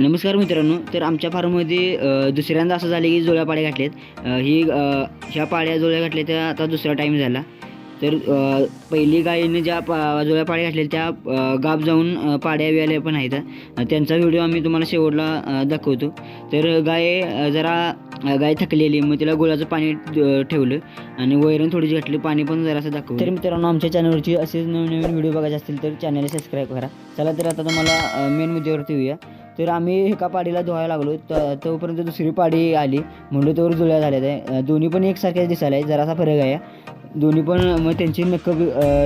नमस्कार मित्रांनो तर आमच्या फार्ममध्ये दुसऱ्यांदा असं झालं की जुळ्या पाड्या घातल्यात. ही ह्या पाड्या जुळ्या घातल्या त्या आता दुसरा टाईम झाला. तर पहिली गायीनं ज्या पा जोड्या पाळ्या घातल्या त्या गाब जाऊन पाड्या व्याल्या पण आहेत. त्यांचा व्हिडिओ आम्ही तुम्हाला शेवटला दाखवतो. तर गाय जरा गाय थकलेली मग तिला गुळाचं पाणी ठेवलं आणि वैरण थोडीशी घातली पाणी पण जरासं दाखवलं. तर मित्रांनो आमच्या चॅनलवरची असेच नवीन नवीन व्हिडिओ बघायचे असतील तर चॅनलला सबस्क्राईब करा. चला तर आता तुम्हाला मेन मुद्द्यावरती येऊया. तर आम्ही एका पाडीला धुवायला लागलो. त तोपर्यंत दुसरी पाडी आली. म्हणलं तोवर जुळ्या झाल्या त्या अं, दोन्ही पण एकसारख्याच दिसायला आहे जरासा फरक आहे. दोन्ही पण मग त्यांची नक्क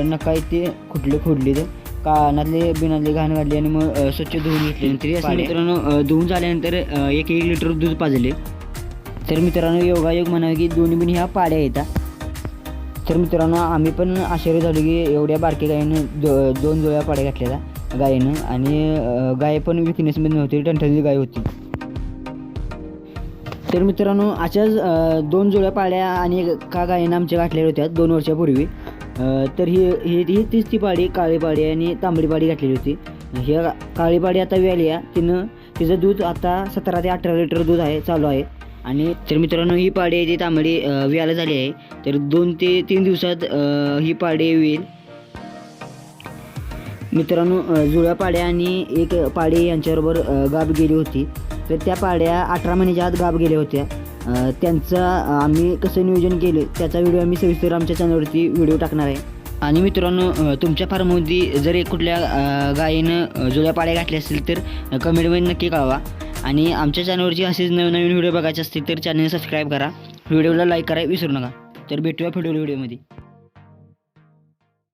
नका आहेत ते खुटले खोडली तर कानातले बिनातले घाण काढली आणि मग स्वच्छ धुवून घेतले तरी असं मित्रांनो धुवून झाल्यानंतर एक एक लिटर दूध पाजले. तर मित्रांनो योगायोग म्हणावे की दोन्ही पण ह्या पाड्या येतात तर मित्रांनो आम्ही पण आश्चर्य झालो की एवढ्या बारक्या गायीनं दो दोन जोड्या पाड्या घातल्या गायीनं आणि गाय पण विकनेसमध्ये नव्हती टणठणीची गाय होती. तर मित्रांनो अशाच दोन जोड्या पाड्या आणि एका गायीनं आमच्या घातलेल्या होत्या दोन वर्षापूर्वी. तर ही ही ही तीच ती पाडी काळी पाडी आणि तांबडी पाडी घातलेली होती. ह्या काळी पाडी आता व्याली आहे. तिनं तिचं दूध आता सतरा ते अठरा लिटर दूध आहे चालू आहे. आणि तर मित्रांनो ही पाडी ती तांबडी अं, व्याला झाली आहे. तर दोन ते तीन दिवसात ही पाडी येईल. मित्रांनो जुळ्या पाड्या आणि एक पाडी यांच्याबरोबर गाब गेली होती. तर त्या पाड्या अठरा महिन्याच्या आत गाब गेल्या होत्या. त्यांचा आम्ही कसं नियोजन केलं त्याचा व्हिडिओ आम्ही सविस्तर आमच्या चॅनलवरती व्हिडिओ टाकणार आहे. आणि मित्रांनो तुमच्या फार्ममध्ये जर एक कुठल्या गायीनं जुळ्या पाड्या घातल्या असतील तर कमेंटमध्ये नक्की कळवा. आणि आमच्या चॅनलवरची असेच नवनवीन व्हिडिओ बघायचे असतील तर चॅनल सबस्क्राईब करा. व्हिडिओला लाईक करा विसरू नका. तर भेटूया पुढील व्हिडिओमध्ये.